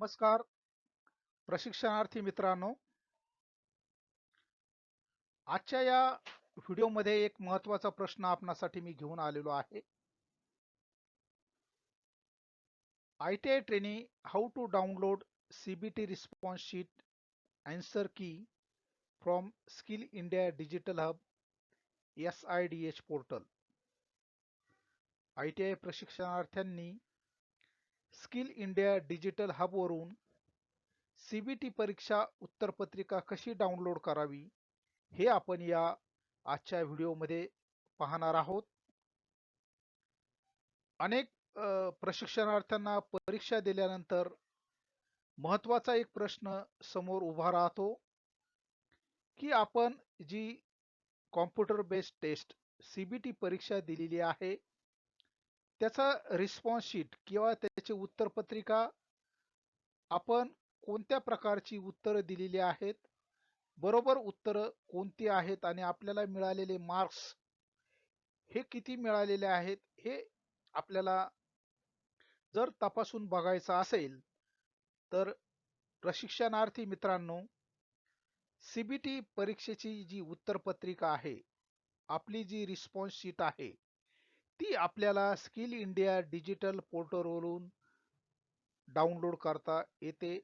नमस्कार. प्रशिक्षणार्थी मित्रांनो आजच्या या व्हिडिओमध्ये एक महत्त्वाचा प्रश्न आपणासाठी मी घेऊन आलेलो आहे. I T I training how to download CBT response sheet answer key from skill India digital hub S I D H portal. I T I प्रशिक्षणार्थ्यांनी skill India digital हबवरून सी बी टी परीक्षा उत्तरपत्रिका कशी download करावी हे आपण या आजच्या व्हिडिओमध्ये पाहणार आहोत. अनेक प्रशिक्षणार्थ्यांना परीक्षा दिल्यानंतर महत्त्वाचा एक प्रश्न समोर उभा राहतो की आपण जी computer based test C B T परीक्षा दिलेली आहे त्याचा रिस्पॉन्स शीट किंवा त्याची उत्तरपत्रिका आपण कोणत्या प्रकारची उत्तरं दिलेली आहेत बरोबर उत्तरं कोणती आहेत आणि आपल्याला मिळालेले मार्क्स हे किती मिळालेले आहेत हे आपल्याला जर तपासून बघायचं असेल तर प्रशिक्षणार्थी मित्रांनो सीबीटी परीक्षेची जी उत्तरपत्रिका आहे आपली जी रिस्पॉन्स शीट आहे ती आपल्याला स्किल इंडिया डिजिटल पोर्टलवरून डाउनलोड करता येते.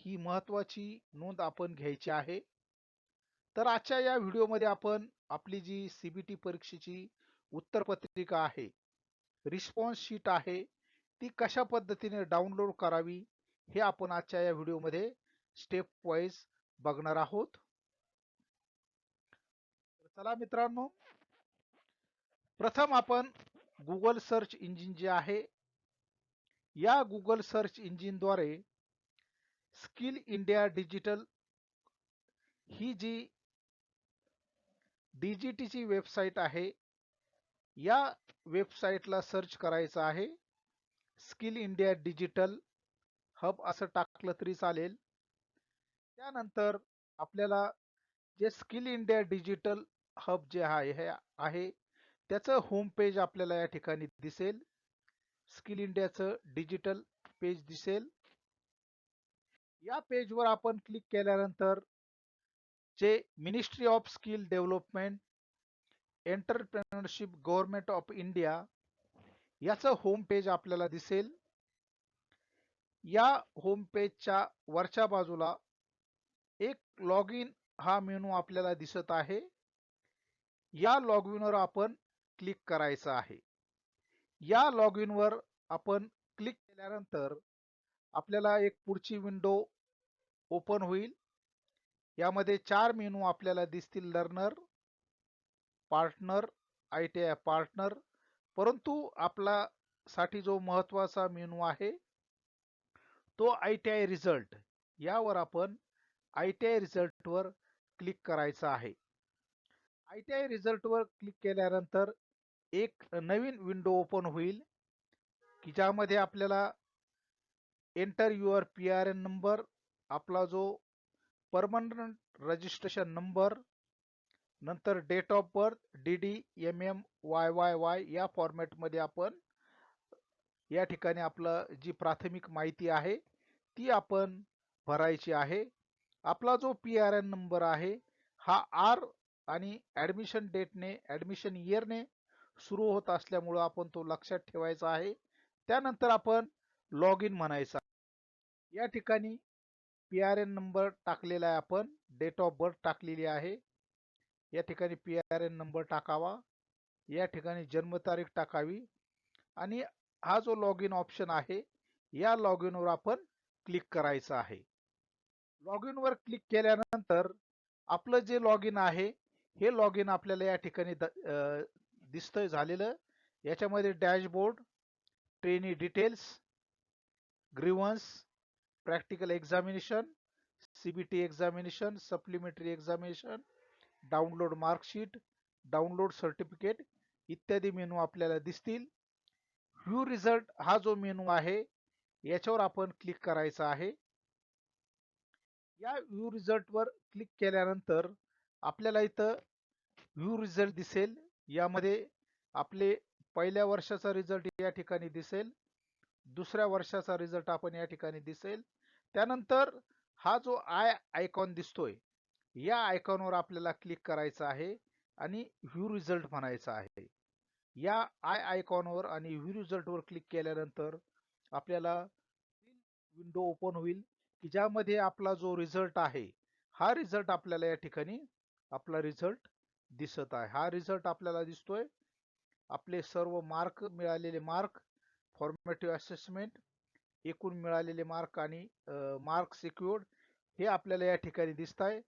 ही महत्वाची नोंद आपण घ्यायची आहे. तर आजच्या या व्हिडिओमध्ये आपण आपली जी सीबीटी परीक्षेची उत्तरपत्रिका आहे रिस्पॉन्स शीट आहे ती कशा पद्धतीने डाउनलोड करावी हे आपण आजच्या या व्हिडिओमध्ये स्टेप वाईज बघणार आहोत. चला मित्रांनो प्रथम आपण गुगल सर्च इंजिन जे आहे या गुगल सर्च इंजिनद्वारे स्किल इंडिया डिजिटल ही जी डीजीटीची वेबसाईट आहे या वेबसाईटला सर्च करायचं आहे. स्किल इंडिया डिजिटल हब असं टाकलं तरी चालेल. त्यानंतर आपल्याला जे स्किल इंडिया डिजिटल हब जे आहे हे आहे त्याचं होम पेज आपल्याला या ठिकाणी दिसेल. स्किल इंडियाचं डिजिटल पेज दिसेल. या पेजवर आपण क्लिक केल्यानंतर जे ministry of skill development entrepreneurship government of India याचं होम पेज आपल्याला दिसेल. या होम पेजच्या वरच्या बाजूला एक लॉग इन हा मेनू आपल्याला दिसत आहे. या लॉग इनवर आपण क्लिक करायचं आहे. या लॉग इनवर आपण क्लिक केल्यानंतर आपल्याला एक पुढची विंडो ओपन होईल. यामध्ये चार मेनू आपल्याला दिसतील learner partner I T I partner परंतु आपला साठी जो महत्त्वाचा मेनू आहे तो आय टी आय रिझल्ट यावर आपण आय टी आय रिझल्टवर क्लिक करायचं आहे. आय टी आय रिझल्टवर क्लिक केल्यानंतर एक नवीन विंडो ओपन होईल की ज्यामध्ये आपल्याला enter your P R N number आपला जो परमनंट रजिस्ट्रेशन नंबर नंतर date of birth D D M M Y Y Y या फॉर्मॅटमध्ये आपण या ठिकाणी आपलं जी प्राथमिक माहिती आहे ती आपण भरायची आहे. आपला जो पी आर एन नंबर आहे हा आर आणि ॲडमिशन डेटने ॲडमिशन इयरने सुरू होत असल्यामुळं आपण तो लक्षात ठेवायचा आहे. त्यानंतर आपण लॉग इन म्हणायचा. या ठिकाणी पी आर एन नंबर टाकलेला आहे आपण. डेट ऑफ बर्थ टाकलेली आहे. या ठिकाणी पी आर एन नंबर टाकावा. या ठिकाणी जन्मतारीख टाकावी. आणि हा जो लॉग इन ऑप्शन आहे या लॉग इनवर आपण क्लिक करायचं आहे. लॉग इनवर क्लिक केल्यानंतर आपलं जे लॉग इन आहे हे लॉग इन आपल्याला या ठिकाणी दिसतंय झालेलं. याच्यामध्ये dashboard trainee details grievance practical examination CBT examination supplementary examination download marksheet download certificate इत्यादी मेनू आपल्याला दिसतील. व्ह्यू रिझल्ट हा जो मेनू आहे याच्यावर आपण क्लिक करायचा आहे. या व्ह्यू रिझल्टवर क्लिक केल्यानंतर आपल्याला इथं व्ह्यू रिझल्ट दिसेल. यामध्ये आपले पहिल्या वर्षाचा रिझल्ट या ठिकाणी दिसेल. दुसऱ्या वर्षाचा रिझल्ट आपण या ठिकाणी दिसेल. त्यानंतर हा जो आय आयकॉन दिसतोय या आयकॉनवर आपल्याला क्लिक करायचं आहे आणि व्ह्यू रिझल्ट म्हणायचा आहे. या आय आयकॉनवर आणि व्ह्यू रिझल्टवर क्लिक केल्यानंतर आपल्याला विंडो ओपन होईल की ज्यामध्ये आपला जो रिझल्ट आहे हा रिझल्ट आपल्याला या ठिकाणी आपला रिझल्ट दिसत आहे. हा रिझल्ट आपल्याला दिसतोय. आपले सर्व मार्क मिळालेले मार्क फॉर्मेटिव्ह असेसमेंट एकूण मिळालेले मार्क आणि मार्क सिक्युअर्ड हे आपल्याला या ठिकाणी दिसत आहे.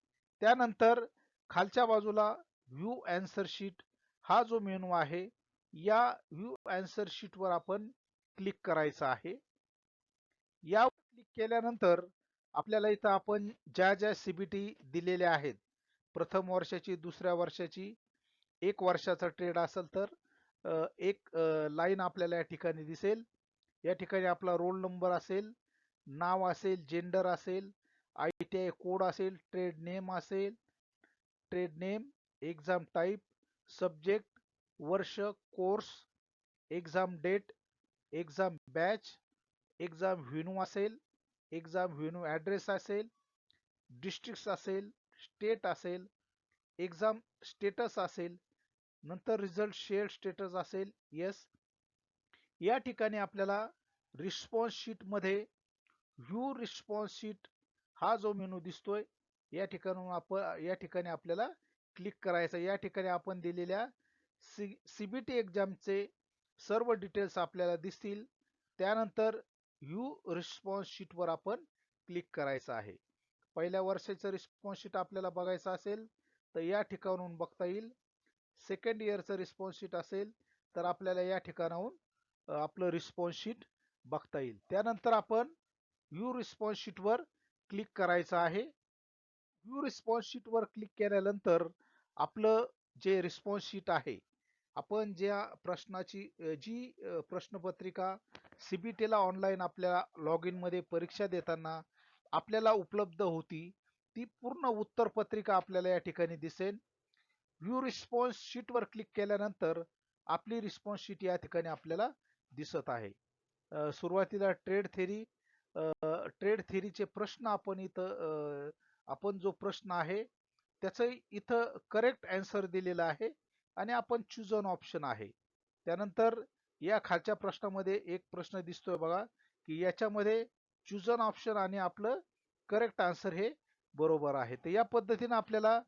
त्यानंतर खालच्या बाजूला व्ह्यू अँसर शीट हा जो मेनू आहे या व्ह्यू अँसर शीट वर आपण क्लिक करायचं आहे. यावर क्लिक केल्यानंतर आपल्याला इथं आपण ज्या ज्या सीबीटी दिलेल्या आहेत प्रथम वर्षाची दुसऱ्या वर्षाची एक वर्षाचा ट्रेड असेल तर एक लाईन आपल्याला या ठिकाणी दिसेल. या ठिकाणी आपला रोल नंबर असेल नाव असेल जेंडर असेल आय टी आय कोड असेल ट्रेड नेम असेल trade name exam type subject वर्ष course exam date exam batch exam venue असेल एक्झाम व्हेन्यू ॲड्रेस असेल डिस्ट्रिक्ट असेल स्टेट असेल एक्झाम स्टेटस असेल नंतर रिझल्ट शेअर स्टेटस असेल येस या ठिकाणी आपल्याला रिस्पॉन्स शीटमध्ये मध्ये रिस्पॉन्स शीट हा जो मेनू दिसतोय या ठिकाणून आपण या ठिकाणी आपल्याला क्लिक करायचं या ठिकाणी आपण दिलेल्या सी सीबीटी एक्झामचे सर्व डिटेल्स आपल्याला दिसतील. त्यानंतर यू रिस्पॉन्स शीटवर आपण क्लिक करायचं आहे. पहिल्या वर्षाचं रिस्पॉन्सशीट आपल्याला बघायचं असेल तर या ठिकाणून बघता येईल. सेकंड इयरचं रिस्पॉन्सशीट असेल तर आपल्याला या ठिकाणाहून आपलं रिस्पॉन्सशीट बघता येईल. त्यानंतर आपण व्ह्यू रिस्पॉन्सशीटवर क्लिक करायचं आहे. व्ह्यू रिस्पॉन्सशीटवर क्लिक केल्यानंतर आपलं जे रिस्पॉन्सशीट आहे आपण ज्या प्रश्नाची जी प्रश्नपत्रिका सीबीटीला ऑनलाईन आपल्या लॉग इनमध्ये परीक्षा देताना आपल्याला उपलब्ध होती. ती पूर्ण उत्तर पत्रिका आपल्याला या ठिकाणी दिसेल. व्ह्यू रिस्पॉन्स शीटवर क्लिक केल्यानंतर आपली रिस्पॉन्स शीट या ठिकाणी आपल्याला दिसत आहे. सुरुवातीला ट्रेड थेरी ट्रेड थेरीचे प्रश्न आपण इथं आपण जो प्रश्न आहे त्याचं इथं करेक्ट अँसर दिलेला आहे आणि आपण चूज ऑन ऑप्शन आहे. त्यानंतर या खालच्या प्रश्नामध्ये एक प्रश्न दिसतोय बघा की याच्यामध्ये चूज ऑप्शन आणि आपलं करेक्ट आन्सर हे बरोबर आहे. तर या पद्धतीने आपल्याला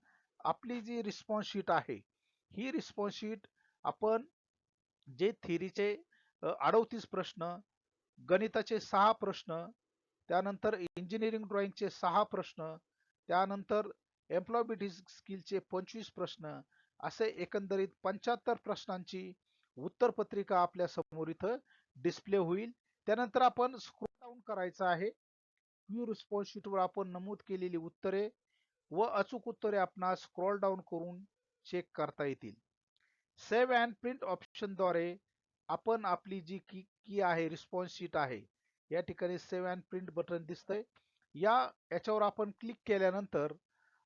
आपली जी रिस्पॉन्स शीट आहे ही रिस्पॉन्स शीट आपण जे थेरीचे अडवतीस प्रश्न गणिताचे सहा प्रश्न त्यानंतर इंजिनिअरिंग ड्रॉइंगचे सहा प्रश्न त्यानंतर एम्प्लॉयबिलिटी स्किलचे पंचवीस प्रश्न असे एकंदरीत पंच्याहत्तर प्रश्नांची उत्तरपत्रिका आपल्यासमोर इथं डिस्प्ले होईल. त्यानंतर आपण डाऊन करायचं आहे. व्ह्यू रिस्पॉन्स शीटवर आपण नमूद केलेली उत्तरे व अचूक उत्तरे आपणास स्क्रॉल डाऊन करून चेक करता येतील. सेव्ह अँड प्रिंट ऑप्शनद्वारे आपण आपली जी की की आहे रिस्पॉन्स शीट आहे या ठिकाणी सेव्ह अँड प्रिंट बटन दिसतंय. या याच्यावर आपण क्लिक केल्यानंतर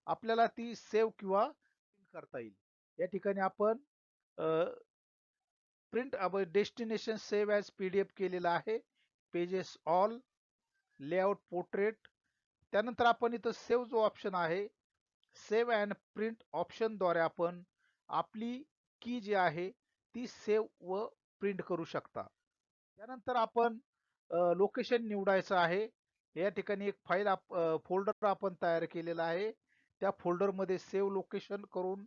आपल्याला ती सेव्ह किंवा प्रिंट करता येईल. या ठिकाणी आपण print destination save as P D F केलेला आहे. पेजेस ऑल लेआउट पोर्ट्रेट त्यानंतर आपण इथं सेव्ह जो ऑप्शन आहे सेव्ह अँड प्रिंट ऑप्शनद्वारे आपण आपली की जी आहे ती सेव्ह व प्रिंट करू शकता. त्यानंतर आपण लोकेशन निवडायचं आहे. या ठिकाणी एक फाईल आप फोल्डर आपण तयार केलेला आहे. त्या फोल्डरमध्ये सेव्ह लोकेशन करून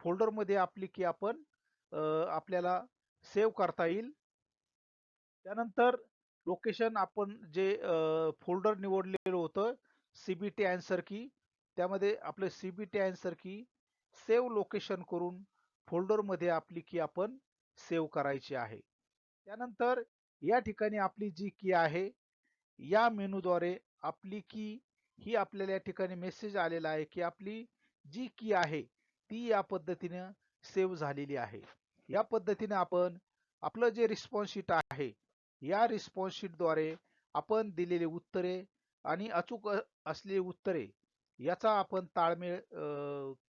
फोल्डरमध्ये आपली की आपण आपल्याला सेव्ह करता येईल. त्यानंतर लोकेशन आपण जे फोल्डर निवडलेलं होतं C B T answer key त्यामध्ये आपलं C B T answer key save location करून फोल्डरमध्ये आपली की आपण सेव्ह करायची आहे. त्यानंतर या ठिकाणी आपली जी की आहे या मेनूद्वारे आपली की ही आपल्याला या ठिकाणी मेसेज आलेला आहे की आपली जी की आहे ती या पद्धतीने सेव्ह झालेली आहे. या पद्धतीने आपण आपलं जे रिस्पॉन्स शीट आहे या रिस्पॉन्स शीटद्वारे आपण दिलेली उत्तरे आणि अचूक असलेली उत्तरे याचा आपण ताळमेळ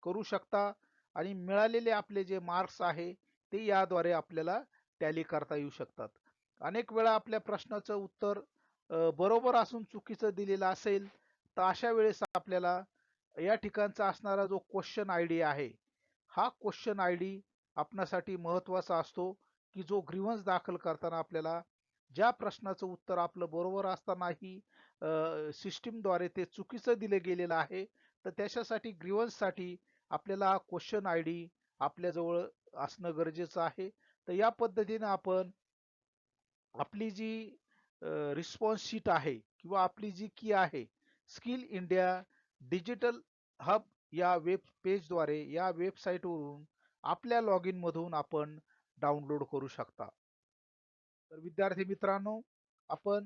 करू शकता आणि मिळालेले आपले जे मार्क्स आहे ते याद्वारे आपल्याला टॅली करता येऊ शकतात. अनेक वेळा आपल्या प्रश्नाचं उत्तर बरोबर असून चुकीचं दिलेलं असेल तर अशा वेळेस आपल्याला या ठिकाणचा असणारा जो क्वेश्चन आय डी आहे हा क्वेश्चन आय डी आपणासाठी महत्त्वाचा असतो की जो ग्रीवन्स दाखल करताना आपल्याला ज्या प्रश्नाचं उत्तर आपलं बरोबर असतानाही सिस्टीमद्वारे ते चुकीचं दिले गेलेलं आहे तर त्याच्यासाठी ग्रीवन्ससाठी आपल्याला क्वेश्चन आय डी आपल्याजवळ असणं गरजेचं आहे. तर या पद्धतीने आपण आपली जी रिस्पॉन्स शीट आहे किंवा आपली जी की आहे स्किल इंडिया डिजिटल हब या वेब पेजद्वारे या वेबसाईटवरून आपल्या लॉग इन मधून आपण डाउनलोड करू शकता. तर विद्यार्थी मित्रांनो आपण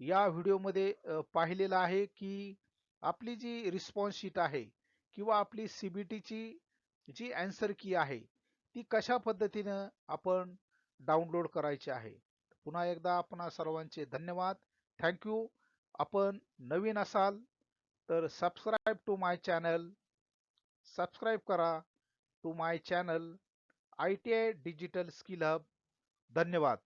या व्हिडिओमध्ये पाहिलेलं आहे की आपली जी रिस्पॉन्स शीट आहे किंवा आपली सीबीटीची जी अँसर की आहे ती कशा पद्धतीनं आपण डाउनलोड करायची आहे? पुन्हा एकदा आपणा सर्वांचे धन्यवाद. थँक्यू आपण नवीन असाल तर subscribe to my channel subscribe करा to my channel I T I digital skill hub धन्यवाद.